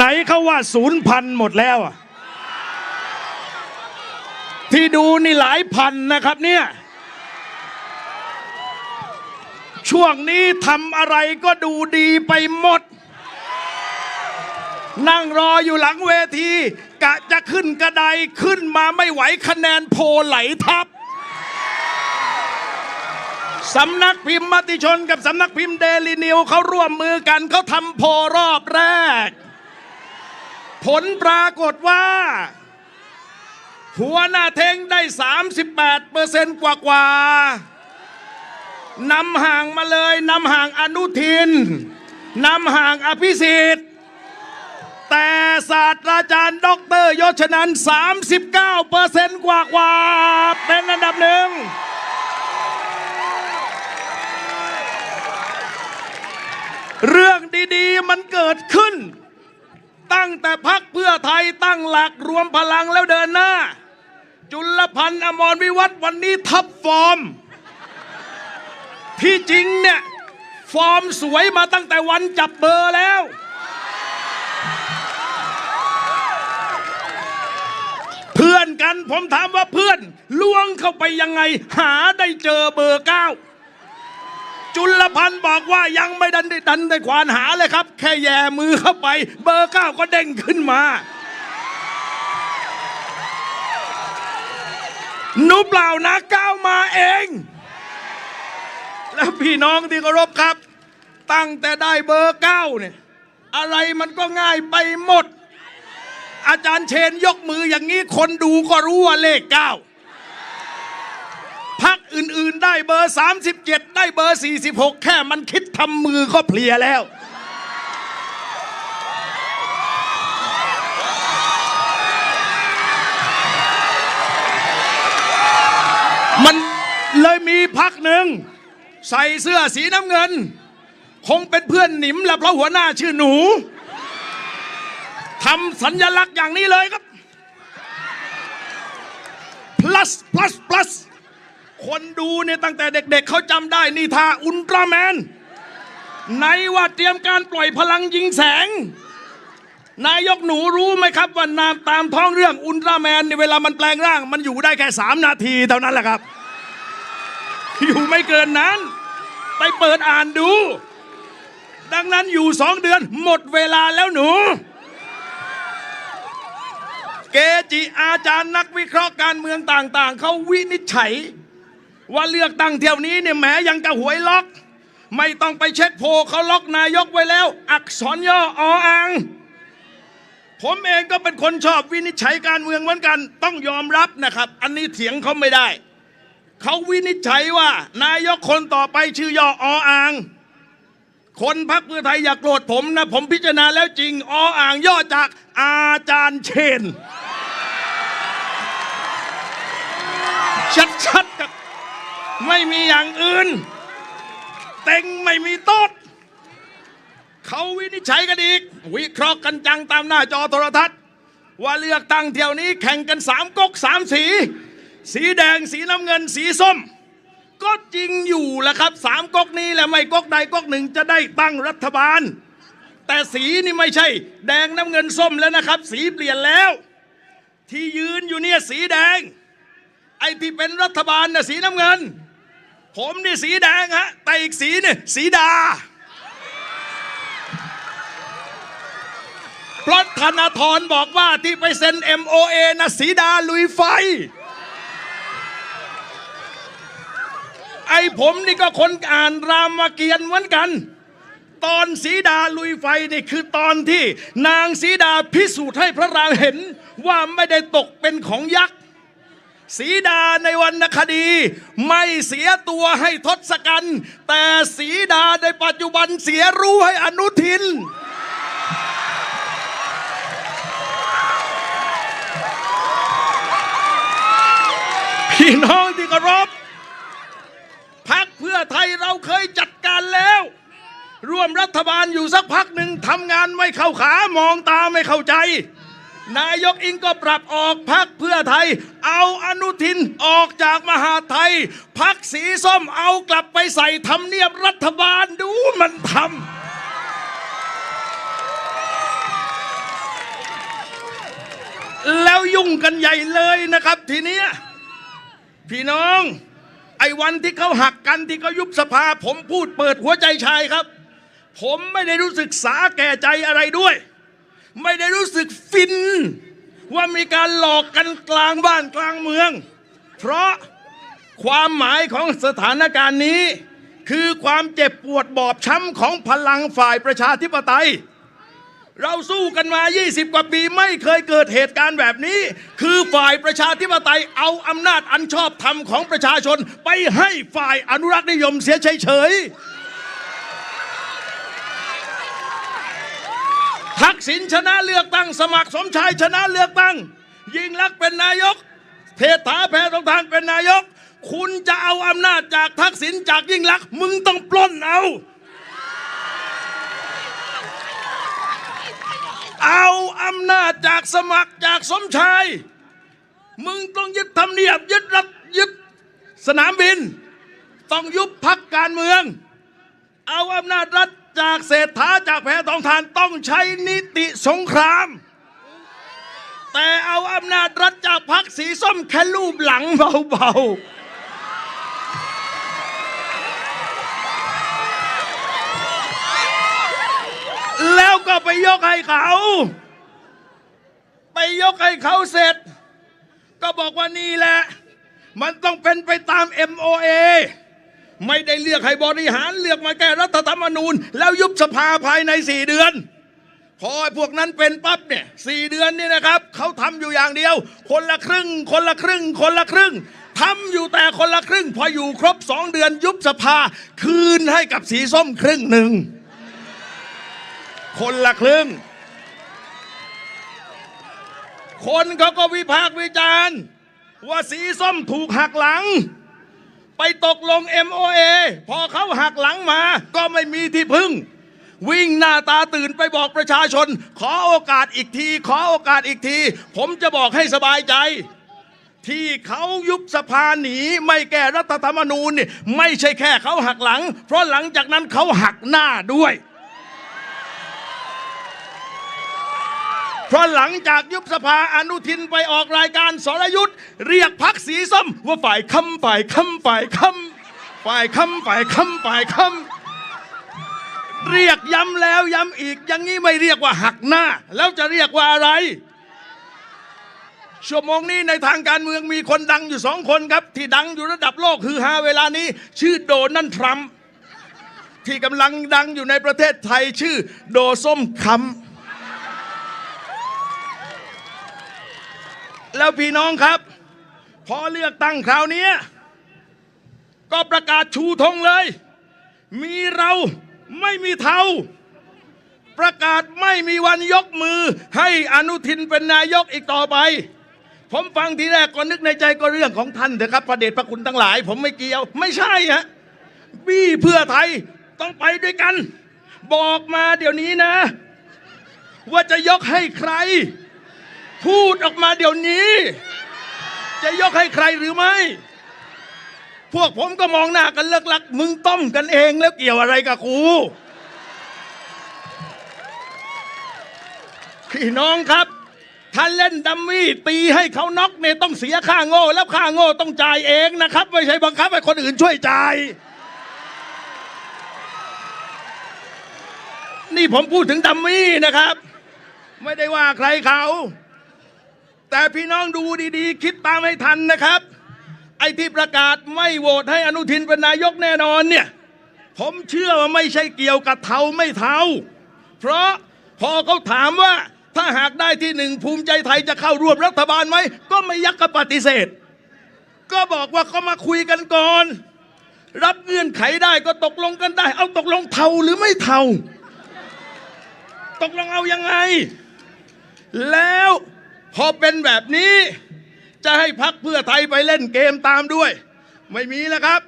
ไหนเขาว่าศูนย์พันหมดแล้วอะที่ดูนี่หลายพันนะครับเนี่ย ช่วงนี้ทำอะไรก็ดูดีไปหมด นั่งรออยู่หลังเวที กะจะขึ้นกระไดขึ้นมาไม่ไหวคะแนนโพไหลทับสำนักพิมพ์มติชนกับสำนักพิมพ์เดลินิวเขาร่วมมือกันเขาทำโพรอบแรก ผลปรากฏว่า หัวหน้าเทงได้ 38เปอร์เซนต์กว่ากว่านำห่างมาเลยนำห่างอนุทินนำห่างอภิสิทธิ์แต่ศาสตราจารย์ด็อกเตอร์ยศนัน39เปอร์เซนต์กว่ากว่าเป็นอันดับหนึ่งเรื่องดีๆมันเกิดขึ้น ตั้งแต่พักเพื่อไทยตั้งหลักรวมพลังแล้วเดินหน้า จุลพันธ์อมรวิวัฒน์วันนี้ทับฟอร์ม ที่จริงเนี่ย ฟอร์มสวยมาตั้งแต่วันจับเบอร์แล้ว เพื่อนกันผมถามว่าเพื่อนล่วงเข้าไปยังไง หาได้เจอเบอร์เก้า จุลพันธ์บอกว่ายังไม่ดันได้ดันได้ควานหาเลยครับ แค่แย่มือเข้าไป เบอร์เก้าก็เด้งขึ้นมา หนูเปล่านะก้าวมาเอง แล้วพี่น้องที่เคารพครับ ตั้งแต่ได้เบอร์เก้าเนี่ย อะไรมันก็ง่ายไปหมด อาจารย์เชนยกมืออย่างนี้คนดูก็รู้ว่าเลขเก้า พักอื่นๆได้เบอร์ 37 ได้เบอร์ 46 แค่มันคิดทำมือก็เพลียแล้ว มันเลยมีพักหนึ่ง ใส่เสื้อสีน้ำเงิน คงเป็นเพื่อนหนิมแหละเพราะหัวหน้าชื่อหนูทำสัญลักษณ์อย่างนี้เลยครับ plus plus plus คนดูเนี่ยตั้งแต่เด็กๆเขาจำได้นี่ท่าอุลตร้าแมนในว่าเตรียมการปล่อยพลังยิงแสง นายกหนูรู้ไหมครับว่านามตามท้องเรื่องอุลตร้าแมนในเวลามันแปลงร่าง มันอยู่ได้แค่สามนาทีเท่านั้นแหละครับ อยู่ไม่เกินนั้น ไปเปิดอ่านดู ดังนั้นอยู่สองเดือนหมดเวลาแล้วหนูเกจิอาจารย์นักวิเคราะห์การเมืองต่างๆ เขาวินิจฉัย ว่าเลือกตั้งเที่ยวนี้เนี่ยแหมยังกะหวยล็อก ไม่ต้องไปเช็คโพลเขาล็อกนายกไว้แล้ว อักษรย่อออัง ผมเองก็เป็นคนชอบวินิจฉัยการเมืองเหมือนกัน ต้องยอมรับนะครับ อันนี้เถียงเขาไม่ได้ เขาวินิจฉัยว่า นายกคนต่อไปชื่อย่อออัง คนพักเพื่อไทยอย่าโกรธผมนะ ผมพิจารณาแล้วจริงออ่างย่อจากอาจารย์เชนชัดๆกับ ไม่มีอย่างอื่น เต็งไม่มีโต๊ดเขาวินิจฉัยกันอีก วิเคราะห์กันจังตามหน้าจอโทรทัศน์ ว่าเลือกตั้งเที่ยวนี้แข่งกันสามก๊กสามสี สีแดงสีน้ำเงินสีส้ม ก็จริงอยู่แหละครับสามก๊กนี้แหละไม่ก๊กใดก๊กหนึ่งจะได้ตั้งรัฐบาล แต่สีนี่ไม่ใช่ แดงน้ำเงินส้มแล้วนะครับ สีเปลี่ยนแล้ว ที่ยืนอยู่เนี่ยสีแดง ไอ้ที่เป็นรัฐบาลน่ะสีน้ำเงิน ผมนี่สีแดงฮะแต่อีกสีเนี่ยสีดา เพราะธนาธรบอกว่าที่ไปเซ็น MOA นะสีดาลุยไฟ ไอ้ผมนี่ก็คนอ่านรามเกียรติ์เหมือนกัน ตอนสีดาลุยไฟนี่คือตอนที่นางสีดาพิสูจน์ให้พระรามเห็นว่าไม่ได้ตกเป็นของยักษ์ สีดาในวรรณคดี ไม่เสียตัวให้ทศกัณฐ์แต่สีดาในปัจจุบันเสียรู้ให้อนุทินพี่น้องที่เคารพพักเพื่อไทยเราเคยจัดการแล้ว ร่วมรัฐบาลอยู่สักพักหนึ่งทำงานไม่เข้าขามองตาไม่เข้าใจ นายกอิงก็ปรับออกพักเพื่อไทย เอาอนุทินออกจากมหาไทย พักสีส้มเอากลับไปใส่ทำเนียบรัฐบาลดูมันทำแล้วยุ่งกันใหญ่เลยนะครับ ทีนี้พี่น้อง ไอ้วันที่เขาหักกันที่เขายุบสภา ผมพูดเปิดหัวใจชายครับ ผมไม่ได้รู้สึกสาแก่ใจอะไรด้วย ไม่ได้รู้สึกฟิน ว่ามีการหลอกกันกลางบ้านกลางเมือง เพราะความหมายของสถานการณ์นี้ คือความเจ็บปวดบอบช้ำของพลังฝ่ายประชาธิปไตย เราสู้กันมา 20 กว่าปีไม่เคยเกิดเหตุการณ์แบบนี้ คือฝ่ายประชาธิปไตยเอาอำนาจอันชอบธรรมของประชาชน ไปให้ฝ่ายอนุรักษ์นิยมเสียเฉยๆ ทักษิณชนะเลือกตั้ง สมัครสมชายชนะเลือกตั้ง ยิ่งลักษณ์เป็นนายกเทษฐาแพทองทานเป็นนายก คุณจะเอาอำนาจจากทักษิณจากยิ่งลักษณ์มึงต้องปล้นเอา เอาอำนาจจากสมัครจากสมชาย มึงต้องยึดทำเนียบยึดรัฐยึดสนามบิน ต้องยุบพักการเมือง เอาอำนาจรัฐ จากเศรษฐาจากแพทองทานต้องใช้นิติสงคราม แต่เอาอำนาจรัฐจากพักสีส้มแค่รูปหลังเบาๆแล้วก็ไปยกให้เขา ไปยกให้เขาเสร็จ ก็บอกว่านี่แหละ มันต้องเป็นไปตาม MOA ไม่ได้เลือกให้บริหารเลือกมาแก้รัฐธรรมนูญ แล้วยุบสภาภายในสี่เดือน พอพวกนั้นเป็นปั๊บเนี่ยสี่เดือนนี่นะครับเขาทำอยู่อย่างเดียว คนละครึ่ง คนละครึ่ง คนละครึ่งทำอยู่แต่คนละครึ่ง พออยู่ครบสองเดือนยุบสภา คืนให้กับสีส้มครึ่งหนึ่งคนละครึ่ง คนเขาก็วิพากษ์วิจารณ์ ว่าสีส้มถูกหักหลัง ไปตกลง MOA พอเขาหักหลังมา ก็ไม่มีที่พึ่ง วิ่งหน้าตาตื่นไปบอกประชาชน ขอโอกาสอีกที ขอโอกาสอีกที ผมจะบอกให้สบายใจ ที่เขายุบสภาหนีไม่แก้รัฐธรรมนูญนี่ไม่ใช่แค่เขาหักหลัง เพราะหลังจากนั้นเขาหักหน้าด้วย เพราะหลังจากยุบสภาอนุทินไปออกรายการสรยุทธ์เรียกพักสีส้ม ว่าฝ่ายคำฝ่ายคำฝ่ายคำฝ่ายคำฝ่ายคำฝ่ายคำเรียกย้ำแล้วย้ำอีกอย่างนี้ไม่เรียกว่าหักหน้า แล้วจะเรียกว่าอะไร ชั่วโมงนี้ในทางการเมืองมีคนดังอยู่สองคนครับ ที่ดังอยู่ระดับโลกคือฮาเวลานี้ ชื่อโดนัลด์ทรัมป์ที่กำลังดังอยู่ในประเทศไทยชื่อโดส้มคำ แล้วพี่น้องครับ พอเลือกตั้งคราวนี้ก็ประกาศชูธงเลย มีเราไม่มีเทาประกาศไม่มีวันยกมือ ให้อนุทินเป็นนายกอีกต่อไป ผมฟังทีแรกก็นึกในใจก็เรื่องของท่านเถอะครับพระเดชพระคุณทั้งหลาย ผมไม่เกี่ยว ไม่ใช่ฮะบี้เพื่อไทยต้องไปด้วยกัน บอกมาเดี๋ยวนี้นะ ว่าจะยกให้ใคร พูดออกมาเดี๋ยวนี้ จะยกให้ใครหรือไม่ พวกผมก็มองหน้ากันเลิกลัก มึงต้มกันเองแล้วเกี่ยวอะไรกับกูพี่น้องครับ ถ้าเล่นดัมมี่ตีให้เขาน็อกเนี่ยต้องเสียค่าโง่ แล้วค่าโง่ต้องจ่ายเองนะครับ ไม่ใช่บังคับให้คนอื่นช่วยจ่าย นี่ผมพูดถึงดัมมี่นะครับ ไม่ได้ว่าใครเขา แต่พี่น้องดูดีๆ คิดตามให้ทันนะครับ ไอ้ที่ประกาศไม่โหวตให้อนุทินเป็นนายกแน่นอนเนี่ย ผมเชื่อว่าไม่ใช่เกี่ยวกับเทาไม่เทาเพราะพอเขาถามว่าถ้าหากได้ที่หนึ่งภูมิใจไทยจะเข้าร่วมรัฐบาลไหม ก็ไม่ยักกระปฏิเสธ ก็บอกว่าเขามาคุยกันก่อน รับเงื่อนไขได้ก็ตกลงกันได้ เอาตกลงเทาหรือไม่เทา ตกลงเอายังไง แล้ว พอเป็นแบบนี้จะให้พักเพื่อไทยไปเล่นเกมตามด้วย ไม่มีแล้วครับ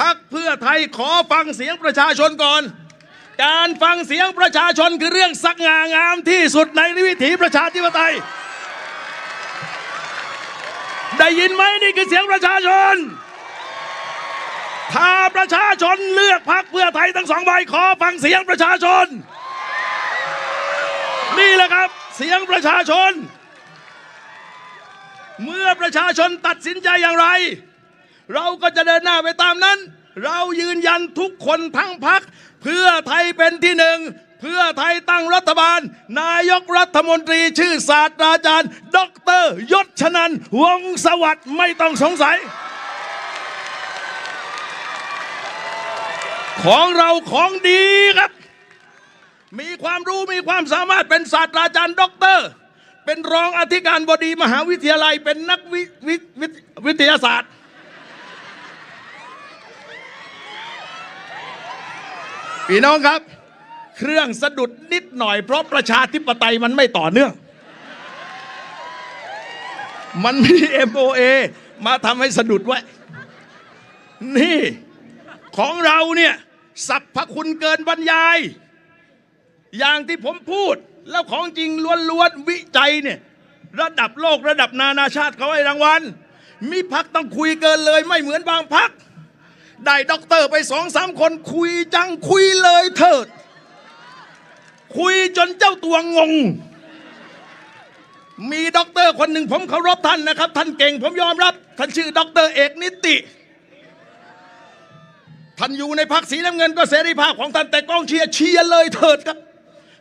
พักเพื่อไทยขอฟังเสียงประชาชนก่อน การฟังเสียงประชาชนคือเรื่องสักงางามที่สุดในวิถีประชาธิปไตย ได้ยินไหมนี่คือเสียงประชาชน ถ้าประชาชนเลือกพักเพื่อไทยทั้งสองใบขอฟังเสียงประชาชน นี่แหละครับ เสียงประชาชน เมื่อประชาชนตัดสินใจอย่างไร เราก็จะเดินหน้าไปตามนั้น เรายืนยันทุกคนทั้งพัก เพื่อไทยเป็นที่หนึ่ง เพื่อไทยตั้งรัฐบาล นายกรัฐมนตรีชื่อศาสตราจารย์ด็อกเตอร์ยศชนันท์วงศสวัสดิ์ไม่ต้องสงสัย ของเราของดีครับ มีความรู้มีความสามารถเป็นศาสตราจารย์ด็อกเตอร์ เป็นรองอธิการบดีมหาวิทยาลัย เป็นนักวิววิวิทยาศาสตร์ พี่น้องครับ เครื่องสะดุดนิดหน่อยเพราะประชาธิปไตยมันไม่ต่อเนื่อง มันมี MOA มาทำให้สะดุดไว้ นี่ของเราเนี่ยสรรพคุณเกินบรรยาย อย่างที่ผมพูด แล้วของจริงล้วนๆวิจัยเนี่ยระดับโลกระดับนานาชาติเขาให้รางวัล มีพักต้องคุยเกินเลย ไม่เหมือนบางพัก ได้ด็อกเตอร์ไปสองสามคนคุยจังคุยเลยเถิด คุยจนเจ้าตัวงง มีด็อกเตอร์คนหนึ่งผมเคารพท่านนะครับ ท่านเก่งผมยอมรับ ท่านชื่อด็อกเตอร์เอกนิติ ท่านอยู่ในพักสีน้ำเงินก็เสรีภาพของท่านแต่กองเชียร์เชียร์เลยเถิดครับ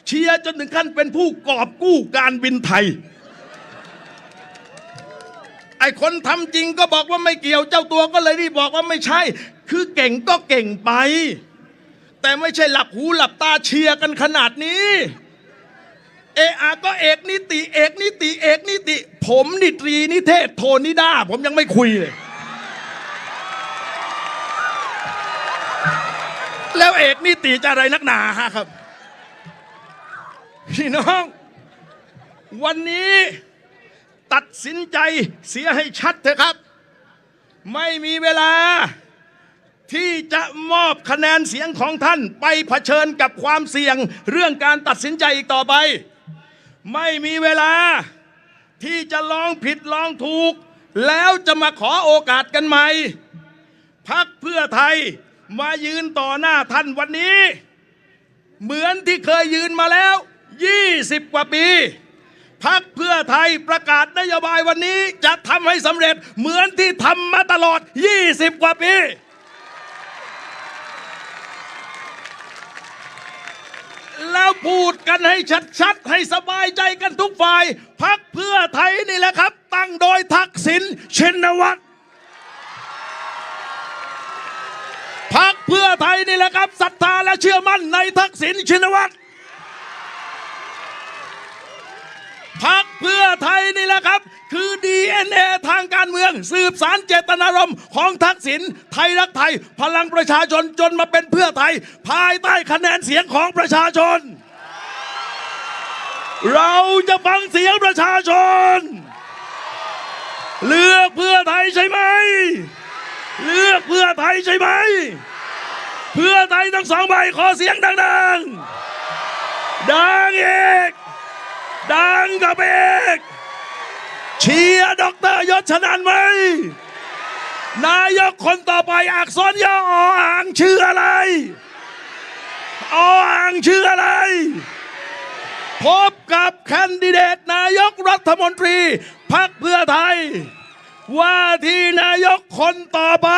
เชียร์จนถึงขั้นเป็นผู้กอบกู้การบินไทย ไอ้คนทำจริงก็บอกว่าไม่เกี่ยวเจ้าตัวก็เลยรีบบอกว่าไม่ใช่ คือเก่งก็เก่งไป แต่ไม่ใช่หลับหูหลับตาเชียร์กันขนาดนี้เออาก็เอกนิติเอกนิติเอกนิติ ผมนิตรีนิเทศโทนิด้าผมยังไม่คุยเลย แล้วเอกนิติจะอะไรนักหนาฮะครับ พี่น้อง วันนี้ตัดสินใจเสียให้ชัดเถอะครับ ไม่มีเวลา ที่จะมอบคะแนนเสียงของท่านไปเผชิญกับความเสี่ยง เรื่องการตัดสินใจอีกต่อไป ไม่มีเวลา ที่จะลองผิดลองถูก แล้วจะมาขอโอกาสกันใหม่พักเพื่อไทยมายืนต่อหน้าท่านวันนี้ เหมือนที่เคยยืนมาแล้ว 20 กว่าปีพักเพื่อไทยประกาศนโยบายวันนี้จะทำให้สำเร็จเหมือนที่ทำมาตลอด 20 กว่าปี แล้วพูดกันให้ชัดๆ ให้สบายใจกันทุกฝ่าย พักเพื่อไทยนี่แหละครับ ตั้งโดยทักษิณชินวัตรพักเพื่อไทยนี่แหละครับศรัทธาและเชื่อมั่นในทักษิณชินวัตร พักเพื่อไทยนี่แหละครับ คือ DNA ทางการเมือง สืบสารเจตนารมณ์ของทักษิณไทยรักไทย พลังประชาชนจนมาเป็นเพื่อไทย ภายใต้คะแนนเสียงของประชาชน เราจะฟังเสียงประชาชน เลือกเพื่อไทยใช่ไหม เลือกเพื่อไทยใช่ไหม เพื่อไทยทั้งสองใบขอเสียงดัง ๆ ดังเอ ดังกับเอกเชียร์ด็อกเตอร์ยศชนันไหมนายกคนต่อไปอักษรย่ออ่างชื่ออะไรออ่างชื่ออะไร พบกับแคนดิเดตนายกรัฐมนตรีพักเพื่อไทย ว่าที่นายกคนต่อไป